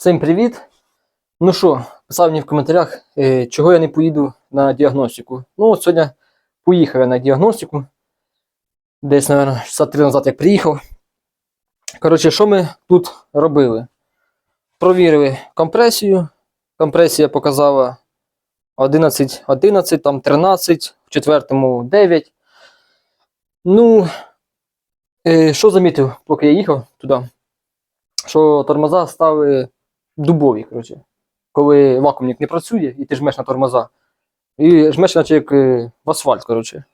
Всім привіт! Ну що, писав мені в коментарях, е, чого я не поїду на діагностику. Ну, от сьогодні поїхав я на діагностику. Десь, мабуть, часа три назад як приїхав. Коротше, що ми тут робили? Провірили компресію. Компресія показала 11, 11, там 13, в четвертому 9. Ну, е, що замітив, поки я їхав туди? Що тормоза стали дубові, коротше. Коли вакуумник не працює, і ти жмеш на тормоза, і жмеш, наче як е, в асфальт, коротше.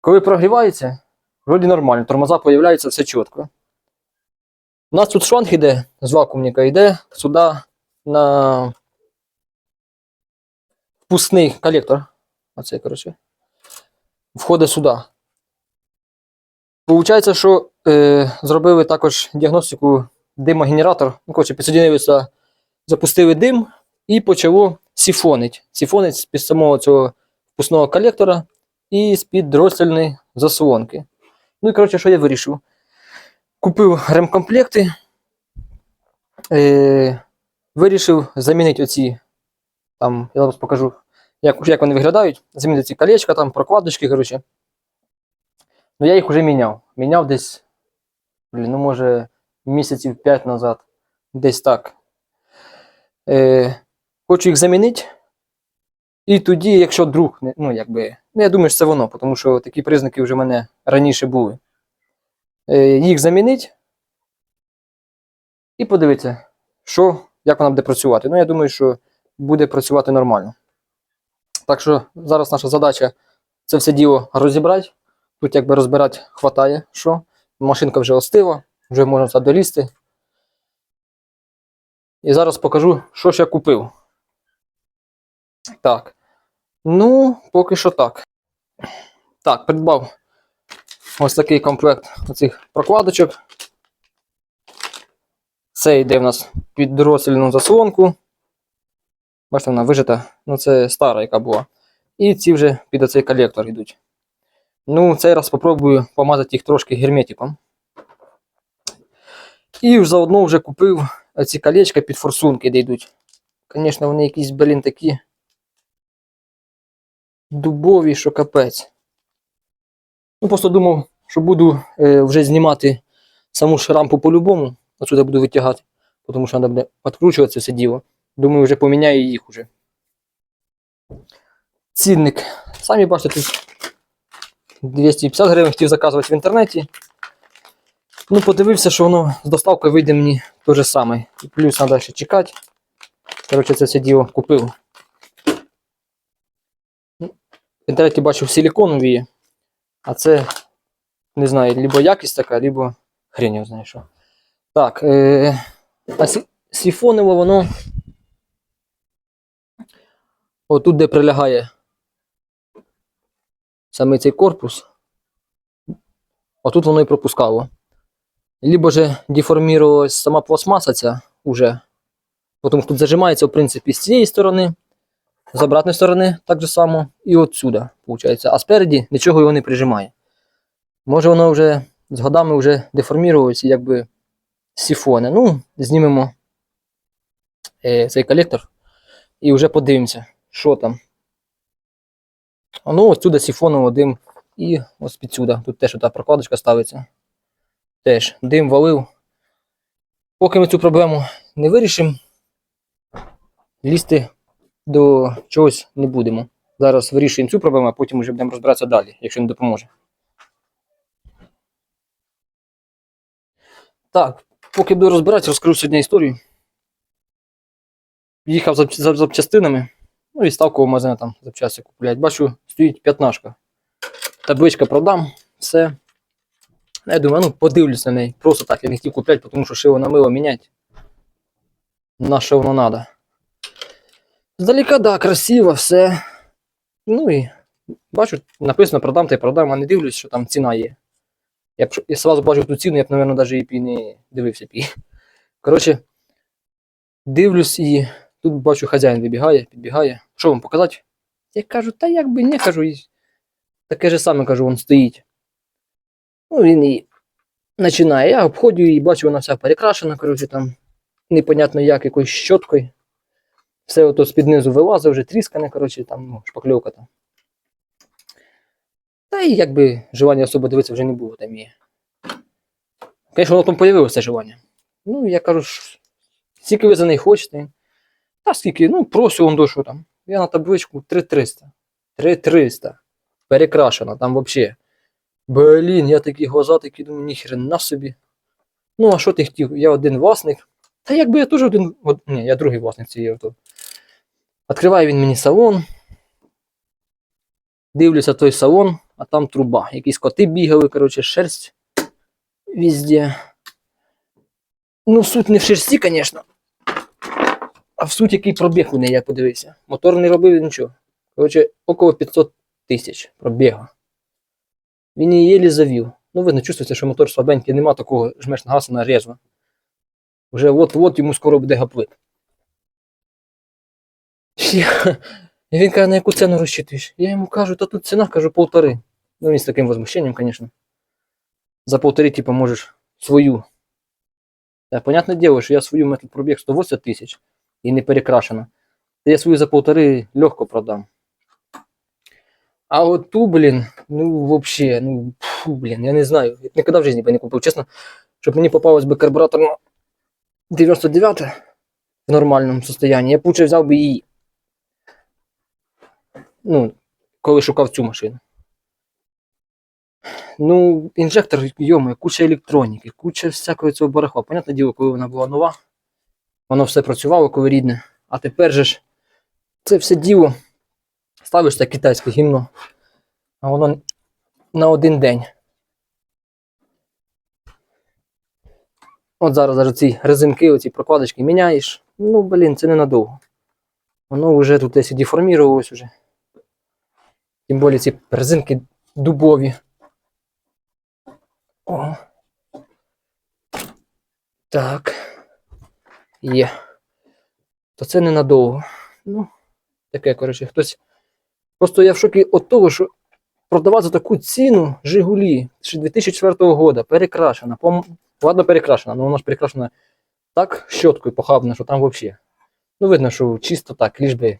Коли прогрівається, вроді нормально, тормоза появляються все чітко. У нас тут шланг іде з вакуумника, йде сюди на впускний колектор. Оце, коротше. Входить сюди. Получається, що е, зробили також діагностику димогенератор. Ну, коротше, підсоединилися, запустили дим і почало сіфонить. Сіфонить з-під самого цього впускного колектора і з-під дроссельної заслонки. Ну і коротше, що я вирішив? Купив ремкомплекти, е, вирішив замінити оці, там, я зараз покажу, як, як вони виглядають. Замінити ці колечка, там, прокладочки, коротше. Ну, я їх вже міняв. Міняв десь, блін, ну, може, місяців 5 назад. Десь так. Е, хочу їх замінити. І тоді, якщо друг, ну, якби, ну, я думаю, що це воно, тому що такі признаки вже в мене раніше були. Е, їх замінити. І подивитися, що, як вона буде працювати. Ну, я думаю, що буде працювати нормально. Так що зараз наша задача це все діло розібрати. Тут якби розбирати хватає, що. Машинка вже остила, вже можна це долізти. І зараз покажу, що ж я купив. Так. Ну, поки що так. Так, придбав ось такий комплект оцих прокладочок. Це йде в нас під дроссельну заслонку. Бачите, вона вижита. Ну, це стара, яка була. І ці вже під оцей колектор йдуть. Ну, цей раз спробую помазати їх трошки герметиком. І заодно вже купив ці колечка під форсунки, де йдуть. Звісно, вони якісь, блін, такі дубові, що капець. Ну, просто думав, що буду е, вже знімати саму ж рампу по-любому. Отсюди буду витягати, тому що треба буде відкручувати все діло. Думаю, вже поміняю їх уже. Цінник. Самі бачите, тут 250 гривень хотів заказувати в інтернеті. Ну, подивився, що воно з доставкою вийде мені те же саме. Плюс треба ще чекати. Коротше, це все діло купив. Ну, В інтернеті бачив силіконові, є, а це, не знаю, либо якість така, либо хрень його що. Так, е- а сі- воно. Отут, де прилягає саме цей корпус, отут воно і пропускало. Либо же деформувалась сама пластмаса ця уже. Тому тут зажимається, в принципі, з цієї сторони, з обратної сторони так же само, і отсюда, виходить. А спереді нічого його не прижимає. Може воно вже з годами вже деформувалося, якби сифони. Ну, знімемо е, цей колектор і вже подивимося, що там. А ну, ось сюди сифоново дим і ось під сюди. Тут теж ота прокладочка ставиться. Теж дим валив. Поки ми цю проблему не вирішимо, лізти до чогось не будемо. Зараз вирішуємо цю проблему, а потім вже будемо розбиратися далі, якщо не допоможе. Так, поки буду розбиратися, розкажу сьогодні історію. Їхав за, за запчастинами. Ну і ставку в магазині там запчасти купляють. Бачу, стоїть п'ятнашка. Табличка продам, все. Я думаю, ну подивлюсь на неї. Просто так я не хотів купляти, тому що шило на мило міняти. На що воно треба. Здалека, да, красиво, все. Ну і бачу, написано продам та й продам, а не дивлюсь, що там ціна є. Я б я сразу бачив ту ціну, я б, мабуть, навіть і не дивився б її. Коротше, дивлюсь і тут бачу, хазяїн вибігає, підбігає. Що вам показати? Я кажу, та як би не кажу. Таке же саме кажу, він стоїть. Ну, він і починає. Я обходжу її, бачу, вона вся перекрашена, коротше там. непонятно як, якоюсь щоткою. Все ото з-під низу вилазить, вже тріскане, коротше, там ну, шпакльовка там. Та й якби желання особо дивитися вже не було там і. Звісно, воно там появилося желання. Ну, я кажу, скільки ви за неї хочете. Та скільки, ну, просю он до що там. Я на табличку 3300. 3300. Перекрашена, там взагалі. Блін, я такі глаза такі думаю, ніхрена собі. Ну, а що ти хотів? Я один власник. Та якби я теж один. Ні, я другий власник цієї авто. Відкриває він мені салон. Дивлюся той салон, а там труба. Якісь коти бігали, коротше, шерсть везде. Ну, суть не в шерсті, звісно. А в суть який пробіг у неї, я подивився. Мотор не робив нічого. Коротше, около 500 тисяч пробігу. Він її єлі завів. Ну, видно, чувствується, що мотор слабенький, нема такого жмеш на газ на резво. Вже от-от йому скоро буде гаплик. І він каже, на яку ціну розчитуєш? Я йому кажу, та тут ціна, кажу, полтори. Ну, він з таким возмущенням, звісно. За полтори, типу, можеш свою. Та, понятне діло, що я свою метод пробіг 180 тисяч і не перекрашена. Та я свою за полтори легко продам. А от ту, блін, ну вообще, ну фу, блін, я не знаю. Я ніколи в житті би не купив. Чесно, щоб мені попалось би карбуратор на 99 в нормальному состоянні, я б лучше взяв би її. Ну, коли шукав цю машину. Ну, інжектор, йомо, куча електроніки, куча всякого цього барахла. Понятне діло, коли вона була нова, воно все працювало, коли рідне. А тепер же ж це все діло ставиш це китайське гімно, а воно на один день. От зараз даже ці резинки, оці прокладочки міняєш. Ну, блін, це ненадовго. Воно вже тут десь деформірувалось уже. Тим більше ці резинки дубові. О. Так. Є. То це ненадовго. Ну, таке, коротше, хтось. Просто я в шокі від того, що продавати таку ціну Жигулі ще 2004 року, перекрашена. Пом... Ладно, перекрашена, але вона ж перекрашена так щоткою похабна, що там взагалі. Ну, видно, що чисто так, ліж би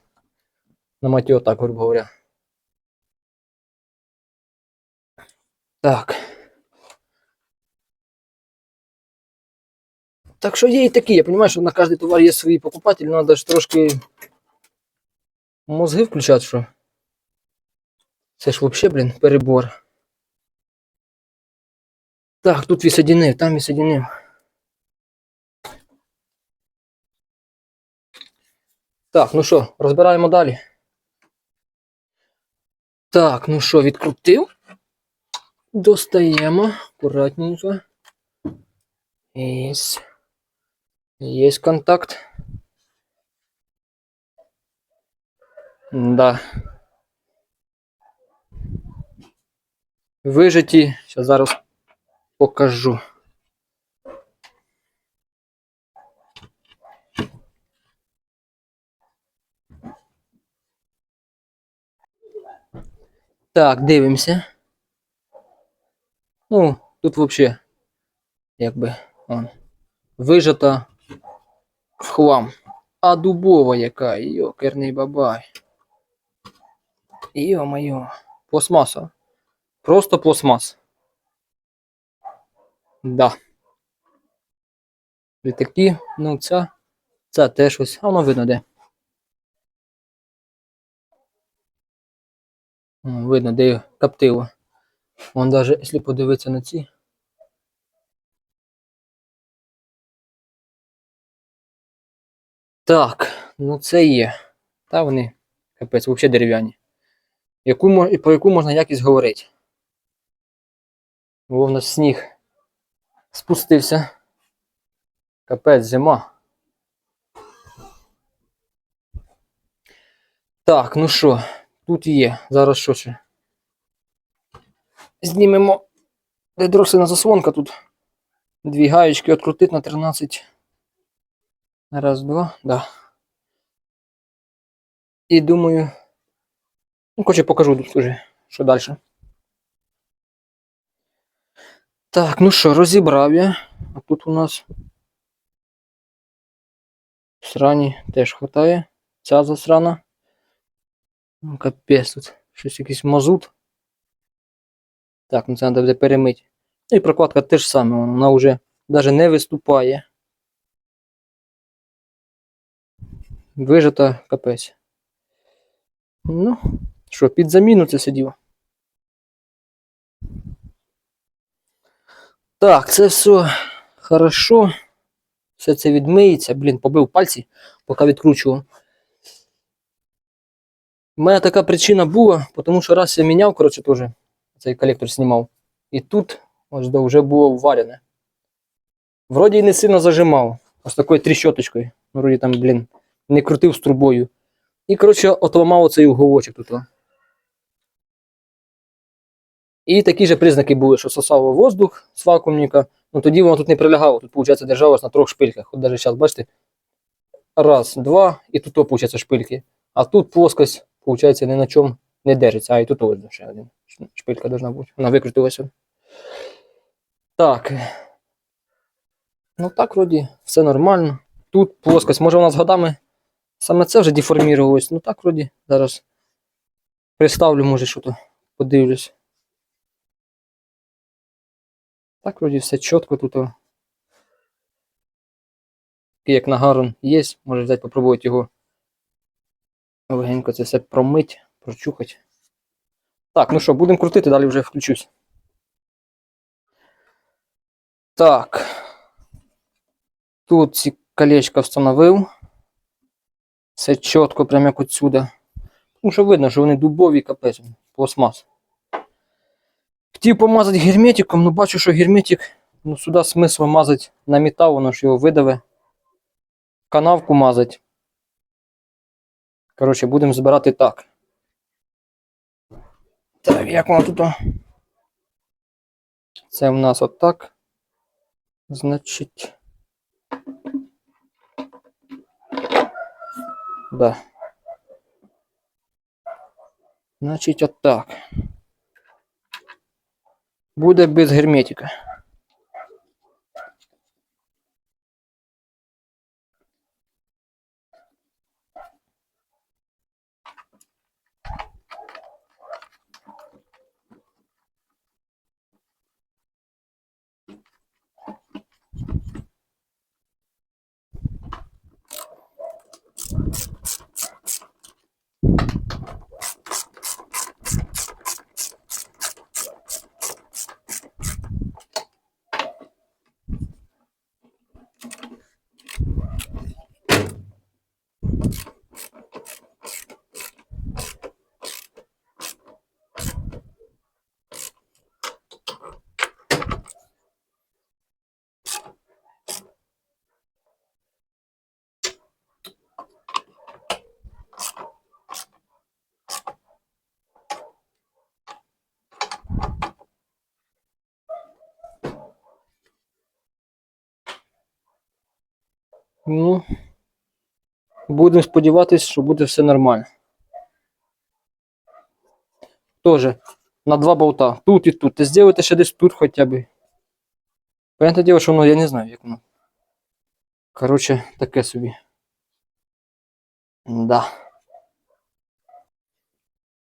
на матіо так, грубо говоря. Так. Так що є і такі, я розумію, що на кожний товар є свої покупателі, треба ж трошки мозги включати, що. Це ж взагалі, блін, перебор. Так, тут відсоединив, там відсоединив. Так, ну що, розбираємо далі. Так, ну що, відкрутив. Достаємо акуратненько. Єсть. Є контакт. Да. Вижаті. Зараз зараз покажу. Так, дивимося. Ну, тут взагалі, якби, он, вижата в хлам. А дубова яка, йокерний бабай. Йо-моє, пластмаса. Просто пластмас. Да. І ну ця, ця теж ось, а воно видно де. Видно, де коптило. Вон даже, якщо подивитися на ці. Так, ну це є. Та вони, капець, взагалі дерев'яні. Яку, про яку можна якість говорити? Бо в нас сніг спустився. Капець, зима. Так, ну що, тут є. Зараз що ще? Знімемо дросельна заслонка тут. Дві гаєчки відкрутити на 13. Раз, два, да. І думаю. Ну, короче, покажу тут уже, що далі. Так, ну що, розібрав я. А тут у нас Срані теж хватає. Ця засрана. Ну, капець тут. Щось якийсь мазут. Так, ну це треба буде перемити. Ну і прокладка теж саме, вона вже навіть не виступає. Вижата капець. Ну, що, під заміну це сидів. Так, це все хорошо. Все це відмиється. Блін, побив пальці, поки відкручував. У мене така причина була, тому що раз я міняв, коротше, теж цей колектор знімав. І тут ось вже було вварене. Вроді і не сильно зажимав. Ось такою тріщоточкою. Вроді там, блін, не крутив з трубою. І, коротше, отламав оцей уголочок тут. І такі ж признаки були, що сосав воздух з вакуумника. Ну тоді воно тут не прилягало. Тут, виходить, держалось на трьох шпильках. От навіть зараз, бачите, раз, два, і тут, виходить, шпильки. А тут плоскость, виходить, ні на чому не держиться. А і тут ось ще один. Шпилька должна бути. Вона викрутилася. Так. Ну так, вроді, все нормально. Тут плоскость, може вона з годами саме це вже деформірувалось. Ну так, вроді, зараз приставлю, може, що то подивлюсь. Так, вроді все чітко тут. Такий як нагарон є, може взяти попробувати його легенько це все промить, прочухати. Так, ну що, будемо крутити, далі вже включусь. Так. Тут ці колечка встановив. Все чітко, прямо як отсюда. Тому що видно, що вони дубові капець, пластмас. Хотів помазати герметиком, ну бачу, що герметик, ну сюди смисл мазати на метал, воно ж його видаве. Канавку мазать. Коротше, будемо збирати так. Так, як воно тут? Це в нас отак. Значить. Да. Значить, отак. Буде без герметика. Ну, будемо сподіватися, що буде все нормально. Тоже на два болта. Тут і тут. Ти зробите ще десь тут хоча б. Понятне діло, що воно, я не знаю, як воно. Коротше, таке собі. Да.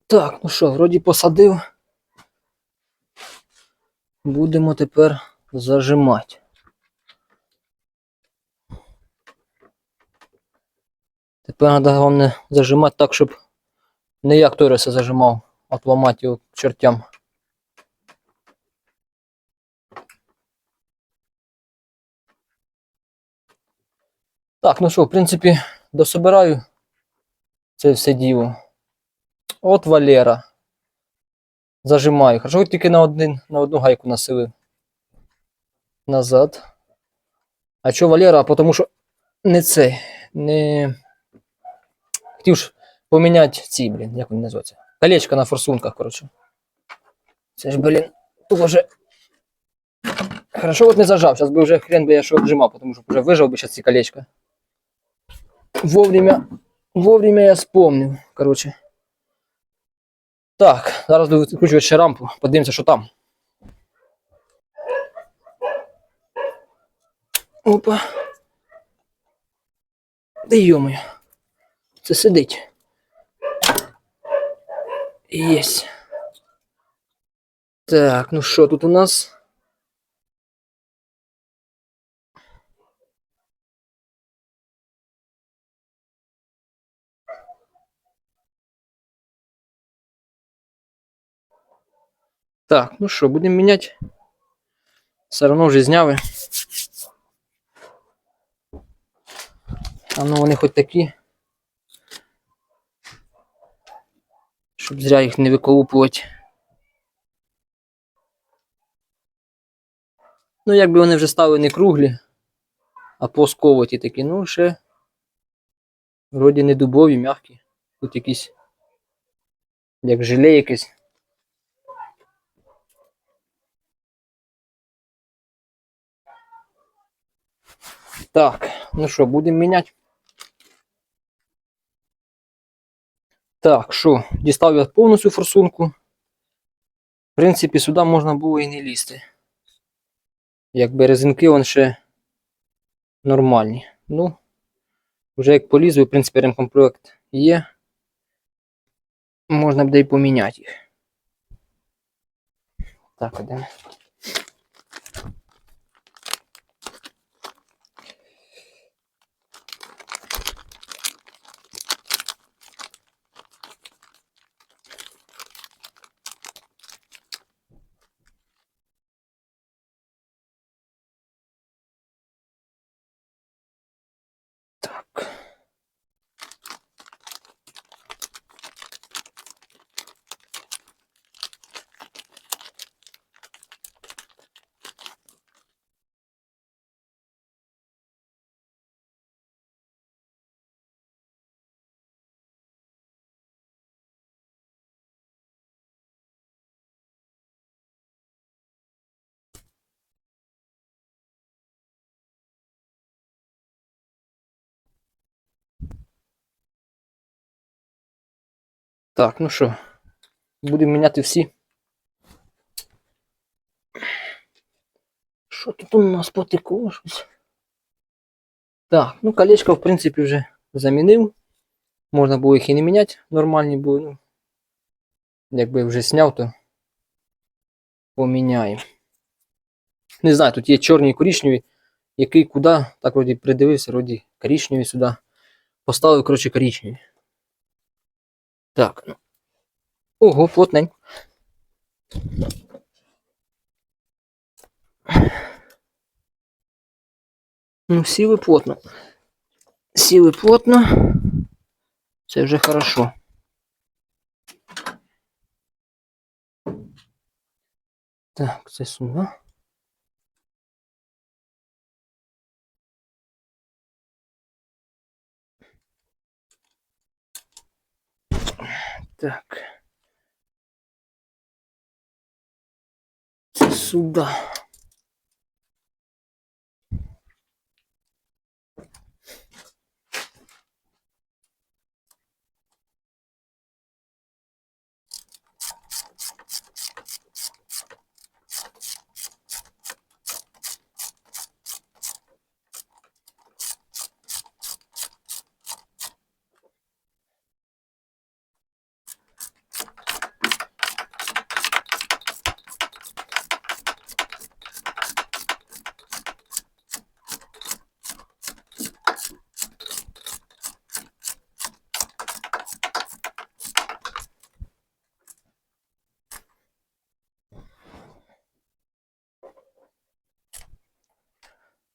Так, ну що, вроді посадив. Будемо тепер зажимати. Тепер треба головне зажимати так, щоб не як Ториса зажимав, а ламати його чертям. Так, ну що, в принципі, дособираю це все діло. От Валера. Зажимаю. Хорошо, тільки на, один, на одну гайку насилив. Назад. А що Валера? Тому що не цей, не. Хотів ж поміняти ці, блін, як вони називаються? Колечко на форсунках, коротше. Це ж, блін, дуже. Хорошо, от не зажав. Зараз би вже хрен би я що отжимав, тому що вже вижав би зараз ці колечка. Вовремя, вовремя я вспомнив, коротше. Так, зараз буду відкручувати ще рампу, подивимося, що там. Опа. Де йомою. Це сидить. Єсть. Так, ну що тут у нас? Так, ну що, будемо міняти. Все одно вже зняли. А ну вони хоч такі. Щоб зря їх не виколупувати. Ну, якби вони вже стали не круглі, а плосковаті такі, ну ще вроді не дубові, м'які. Тут якісь як желе якесь. Так, ну що, будемо міняти. Так, що, дістав я повністю форсунку. В принципі, сюди можна було і не лізти. Якби резинки вон ще нормальні. Ну, вже як полізу, в принципі, ремкомплект є. Можна буде і поміняти їх. Так, один. Так. Так, ну що, будемо міняти всі. Що тут у нас потекло щось? Так, ну колечко, в принципі, вже замінив. Можна було їх і не міняти, нормальні були. Ну, якби вже зняв, то поміняємо. Не знаю, тут є чорні і коричневі. Який куди, так вроді придивився, вроді коричневі сюди. Поставив, коротше, коричневі. Так. ну. Ого, плотненько. Ну, сіли плотно. Сіли плотно. Це вже хорошо. Так, це сюди. Так. Це сюди.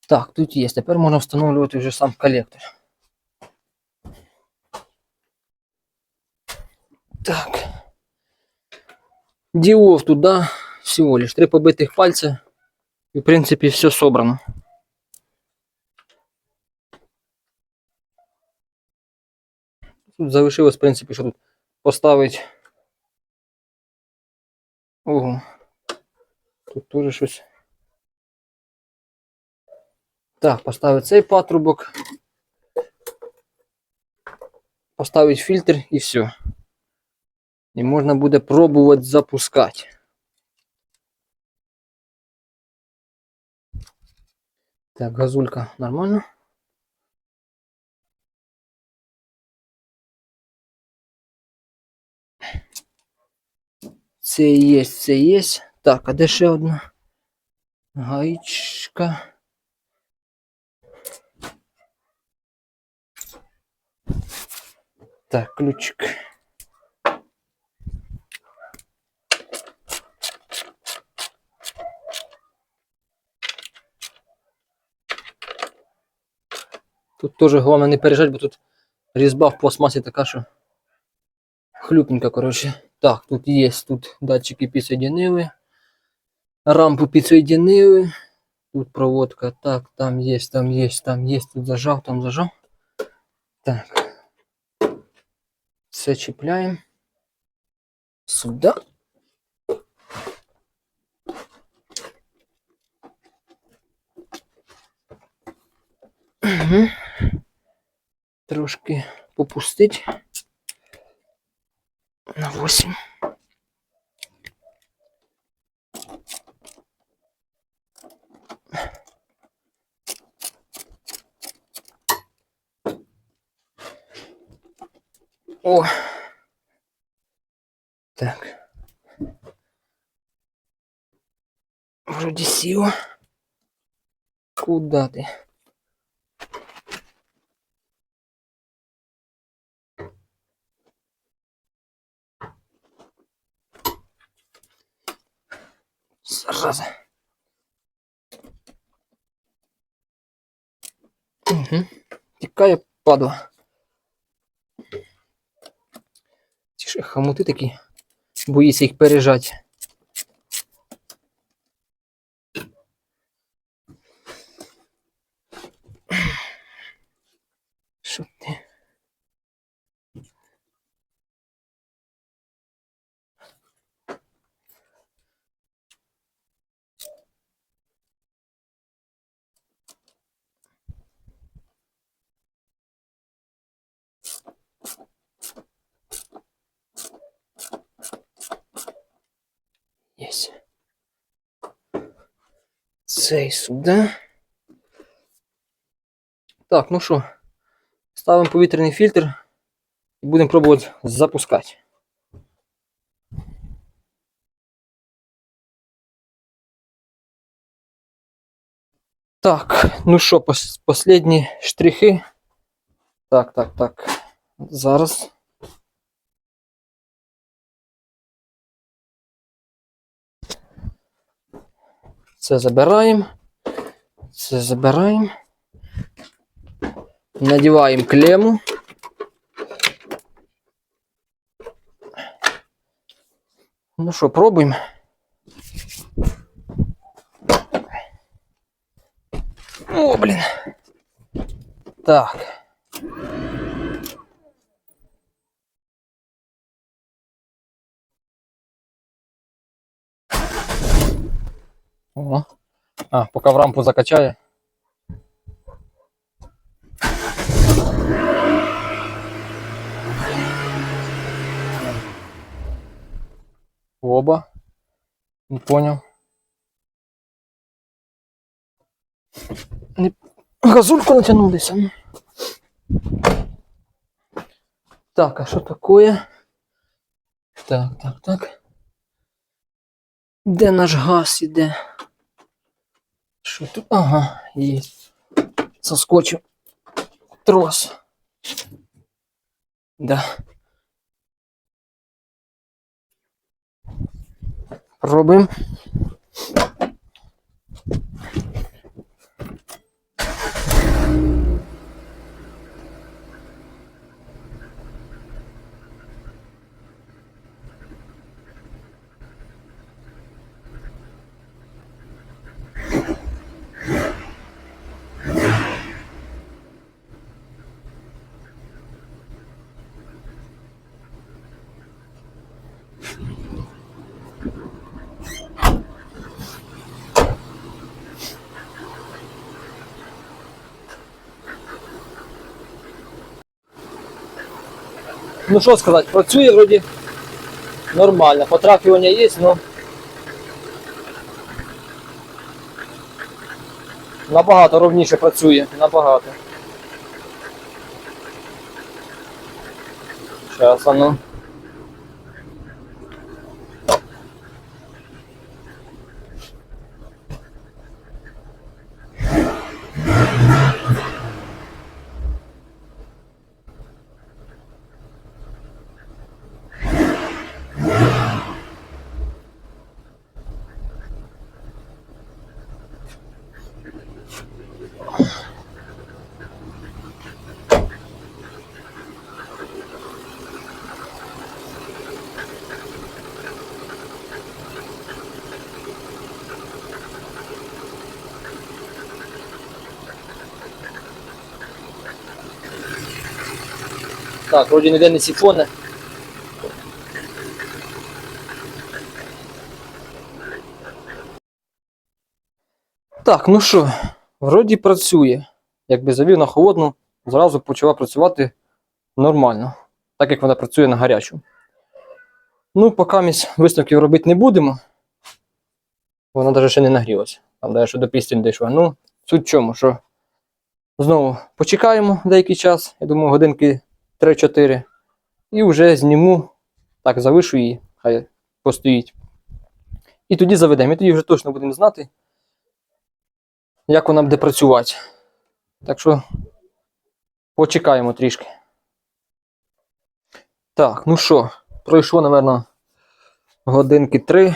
Так, тут є. Тепер можна встановлювати вже сам колектор. Так. Діов тут, да, всего лишь. Три побитих пальця. І, в принципі, все собрано. Тут залишилось, в принципі, що тут поставить. Ого. Тут теж щось. Так, поставить цей патрубок. Поставить фільтр і все. І можна буде пробувати запускати. Так, газулька нормально. Це є, це є. Так, а де ще одна? Гаїчка. Так, ключик. Тут теж головне не пережать, бо тут різьба в пластмасі така, що хлюпненька, коротше. Так, тут є, тут датчики підсоединили. Рампу підсоединили. Тут проводка. Так, там є, там є, там є. Тут зажав, там зажав. Так. Все чіпляємо. Сюди. Угу. Трошки попустить. На 8. О. Так. Вроде сила. Куда ты? Зараза. Угу. Тікає падла. Хамути такі. Боїться їх пережать. Цей сюди. Так, ну що, ставимо повітряний фільтр і будемо пробувати запускати. Так, ну що, пос- последні штрихи. Так, так, так. Зараз. Це забираємо. Це забираємо. Надіваємо клему. Ну що, пробуємо. О, блін. Так. О. А, поки в рампу закачає. Оба. Не понял. Газульку натягнулися. ну. Так, а що таке? Так, так, так. Де наш газ іде? Що тут? Ага, є. Соскочив. Трос. Да. Пробуємо. Ну що сказати, працює вроді нормально. Потрахування є, але набагато ровніше працює, набагато. Зараз, ну. Так, вроді ніде не. Так, ну що, вроді працює. Якби завів на холодну, зразу почала працювати нормально, так як вона працює на гарячу. Ну, поки ми висновків робити не будемо. Вона навіть ще не нагрілася. Там навіть що до пісні не дійшла. Ну, суть в чому, що знову почекаємо деякий час, я думаю, годинки 3-4. І вже зніму, так, завишу її, хай постоїть. І тоді заведемо. І тоді вже точно будемо знати, як вона буде працювати. Так що почекаємо трішки. Так, ну що, пройшло, напевно, годинки три.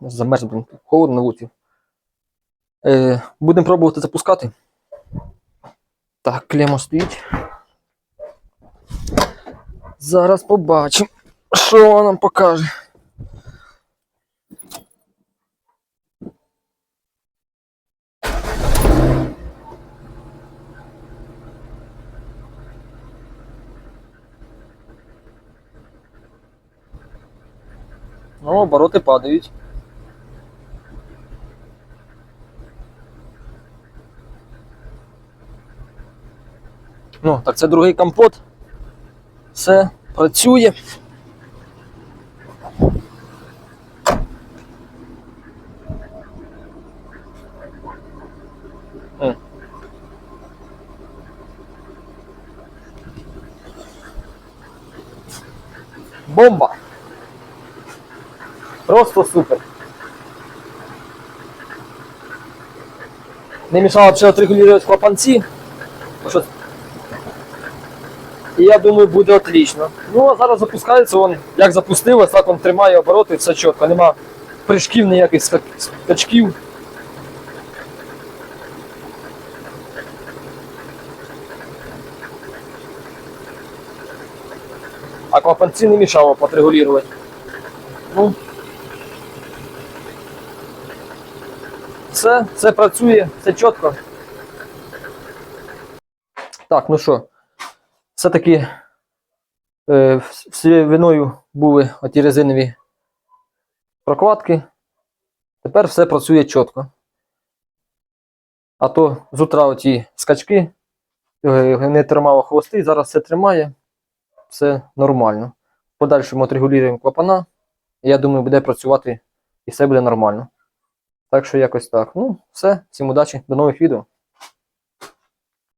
Замерз, блін, холодно на вулиці. Е, будемо пробувати запускати. Так, клема стоїть. Зараз побачимо, що вона нам покаже. Ну, обороти падають. Ну, так це другий компот. Все працює. Бомба! Просто супер. Не мешало б ще отрегулювати клапанці. бо що- І я думаю, буде отлично. Ну а зараз запускається він, як запустилось, так він тримає обороти, все чітко, нема прыжків ніяких ска- скачків. А клапанці не мішало подрегулювати. Ну, все, все працює, все чітко. Так, ну що, все-таки е, вс- виною були оті резинові прокладки. Тепер все працює чітко. А то з утра оті скачки е, не тримало хвости, зараз все тримає, все нормально. В подальшому отрегулюємо клапана. І я думаю, буде працювати і все буде нормально. Так що якось так. Ну, все, всім удачі, до нових відео.